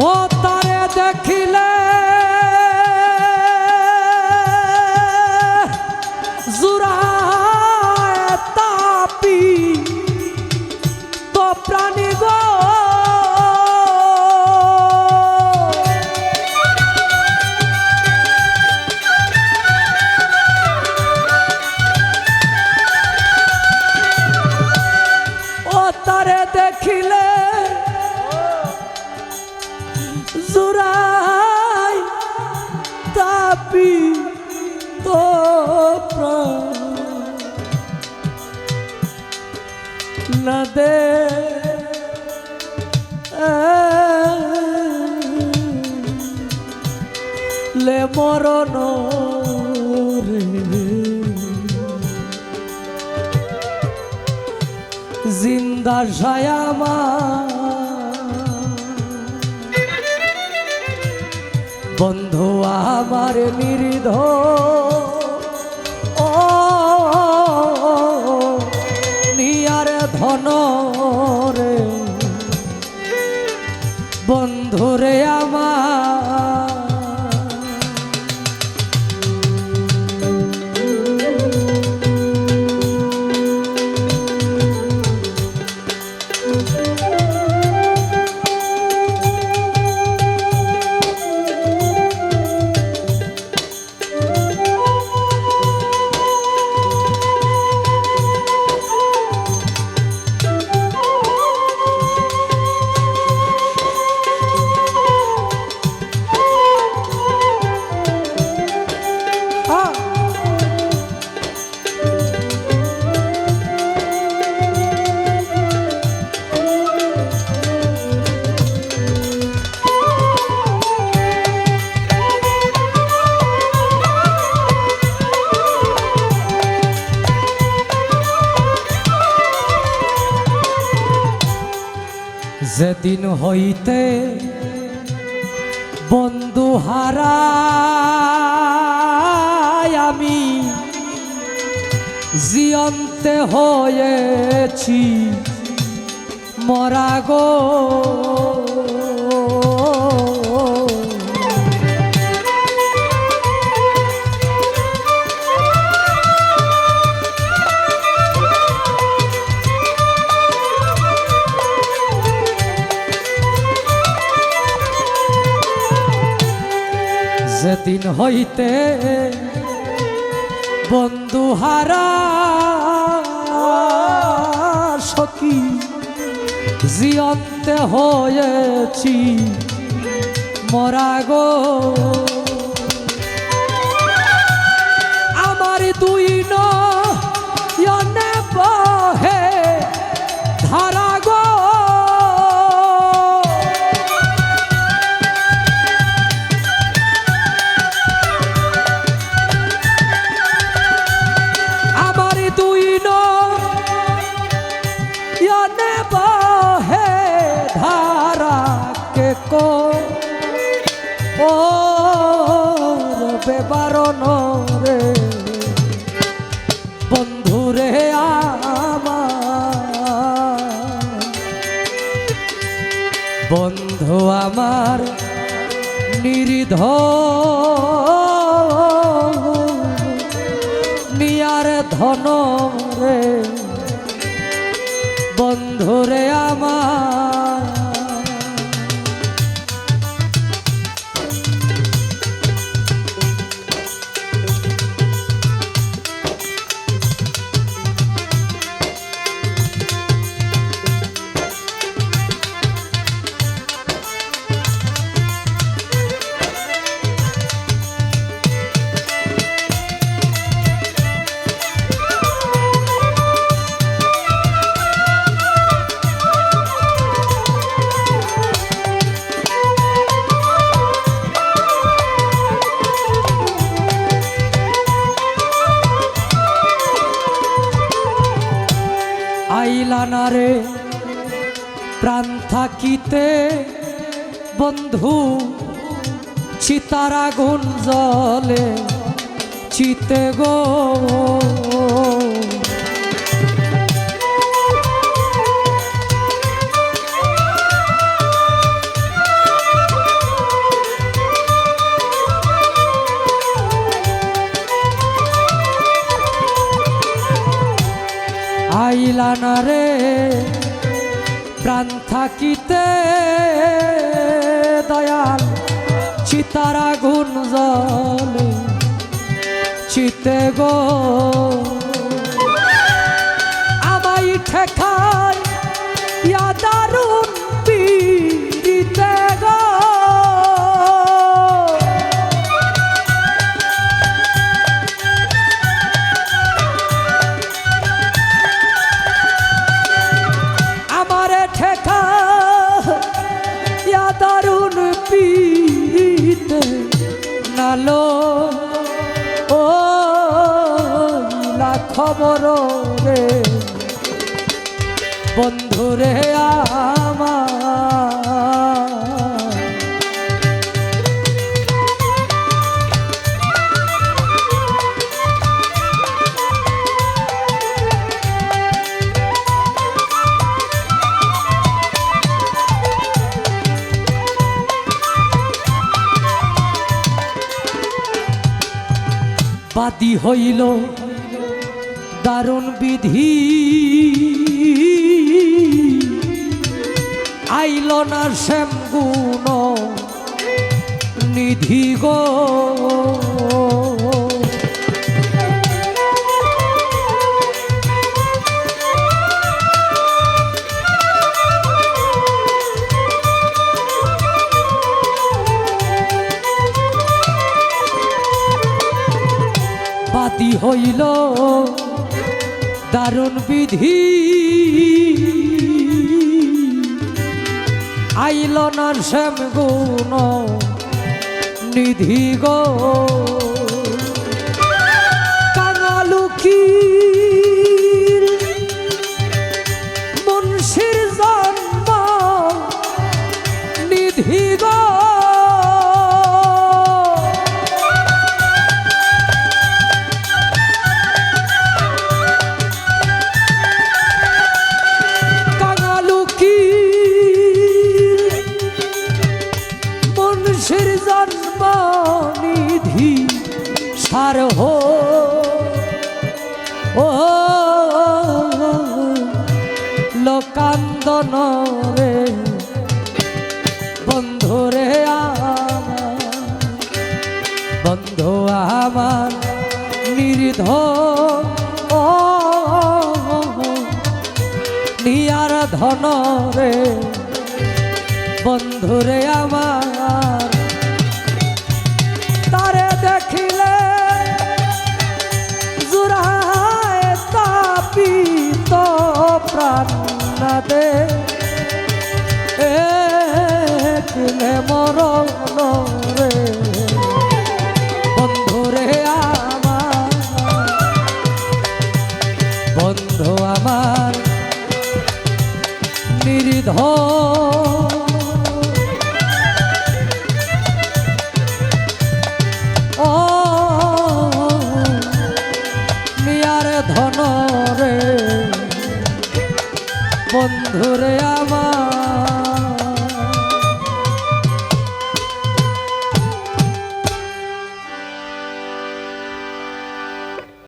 ও তারে দেখিলে জুড়ায় তাপি তো প্রাণী গো জুরাই তাপি তো না দে লে মরণ জিন্দা সায়ামা বন্ধু আমার নির্ধ নিয়ার ধন রে। বন্ধুরে আমার যেদিন হইতে বন্ধু হারা আমি জিয়ন্তে হয়েছি মরা গো। যেদিন হইতে বন্ধু হারা সখী জিয়ন্তে হয়েছি মরা গো। আমার দুই বহে ধারা রবে বারণ রে। বন্ধু রে বন্ধু আমার নিরিধ নিয়ার ধন রে। বন্ধু রে আমার। রে প্রাণ থাকিতে বন্ধু চিতারা আগুন জলে চিতে গো। থাকিতে দয়াল চিতারা গুণ জলে চিতে গো। আমাই ঠেকায় ইয়া দারুণ নালো ও না খবর রে। বন্ধুরে আমার বাদী হইল দারুণ বিধি। আইল না শ্যাম গুণ নিধি গো। দারুণ বিধি। আইল না শ্যাম গুণ নিধি গো। সার হো, ও লোকান্দন রে বন্ধু রে আমার, বন্ধু আমার নির্ধ নিয়ার ধন রে বন্ধুরে আমার।